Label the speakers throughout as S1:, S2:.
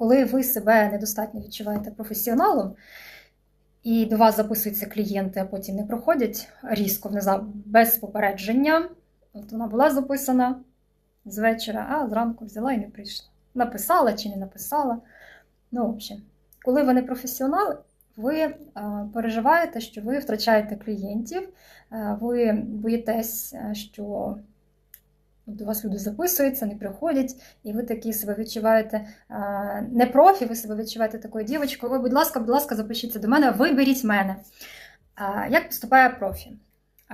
S1: Коли ви себе недостатньо відчуваєте професіоналом, і до вас записуються клієнти, а потім не проходять різко внезапно, без попередження. От вона була записана з вечора, а зранку взяла і не прийшла. Написала чи не написала. Ну, в общем, коли ви не професіонал, ви е, переживаєте, що ви втрачаєте клієнтів, е, ви боїтесь, е, що до вас люди записуються, не приходять, і ви такі себе відчуваєте не профі, ви себе відчуваєте такою дівочкою. Ой, будь ласка, будь ласка, запишіться до мене, виберіть мене. Як поступає профі?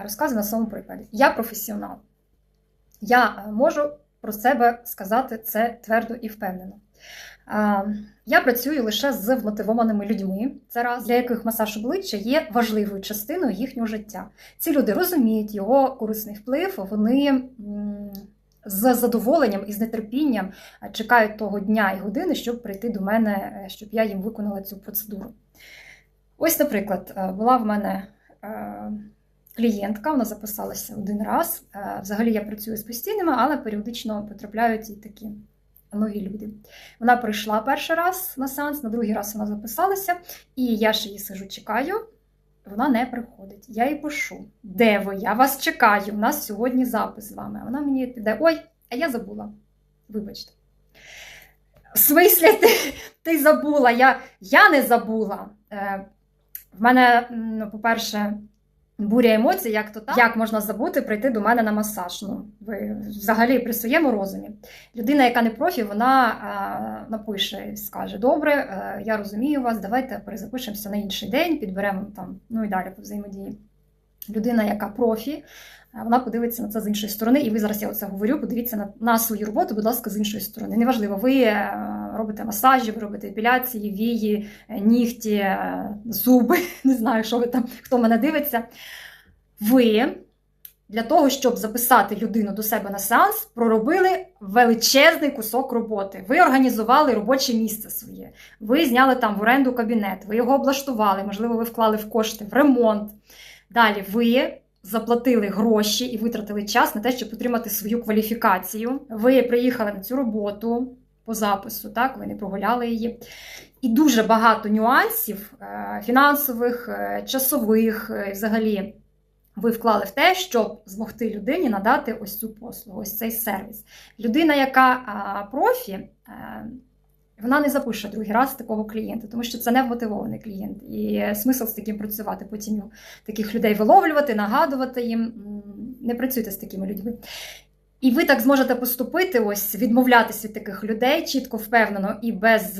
S1: Розказую на своєму прикладі. Я професіонал. Я е, можу про себе сказати це твердо і впевнено. Я працюю лише з вмотивованими людьми, це раз для яких масаж обличчя є важливою частиною їхнього життя. Ці люди розуміють його корисний вплив, вони з задоволенням і з нетерпінням е, чекають того дня і години, щоб прийти до мене, е, щоб я їм виконала цю процедуру. Ось, наприклад, е, була в мене клієнтка, вона записалася один раз. Взагалі я працюю з постійними, але періодично потрапляють і такі нові люди. Вона прийшла перший раз на сеанс, на другий раз вона записалася, і я ще її сижу, чекаю. Вона не приходить. Я їй пишу: де ви? Я вас чекаю. У нас сьогодні запис з вами. А Вона мені піде: ой, а я забула. Вибачте. В смислі, ти, ти забула? Я, я не забула. Е, в мене, ну, по-перше, буря емоцій, як то так, як можна забути прийти до мене на масаж. Ну, ви взагалі при своєму розумі. Людина, яка не профі, вона е, напише і скаже: Добре, е, я розумію вас, давайте перезапишемося на інший день, підберемо там, ну і далі по взаємодії. Людина, яка профі, е, вона подивиться на це з іншої сторони, і ви зараз я оце говорю, подивіться на, на свою роботу, будь ласка, з іншої сторони. Неважливо, ви робите масажі, ви робите епіляції, вії, е, нігті, е, зуби, не знаю, що ви там, хто мене дивиться. Ви для того, щоб записати людину до себе на сеанс, проробили величезний кусок роботи. Ви організували робоче місце своє, ви зняли там в оренду кабінет, ви його облаштували, можливо, ви вклали в кошти в ремонт. Далі ви заплатили гроші і витратили час на те, щоб отримати свою кваліфікацію. Ви приїхали на цю роботу по запису, так, ви не прогуляли її. І дуже багато нюансів е, фінансових, е, часових, е, взагалі ви вклали в те, щоб змогти людині надати ось цю послугу, ось цей сервіс. Людина, яка профі, вона не запише другий раз такого клієнта, тому що це не вмотивований клієнт. І смисл з таким працювати, потім таких людей виловлювати, нагадувати їм. Не працюйте з такими людьми. І ви так зможете поступити, ось відмовлятися від таких людей чітко, впевнено і без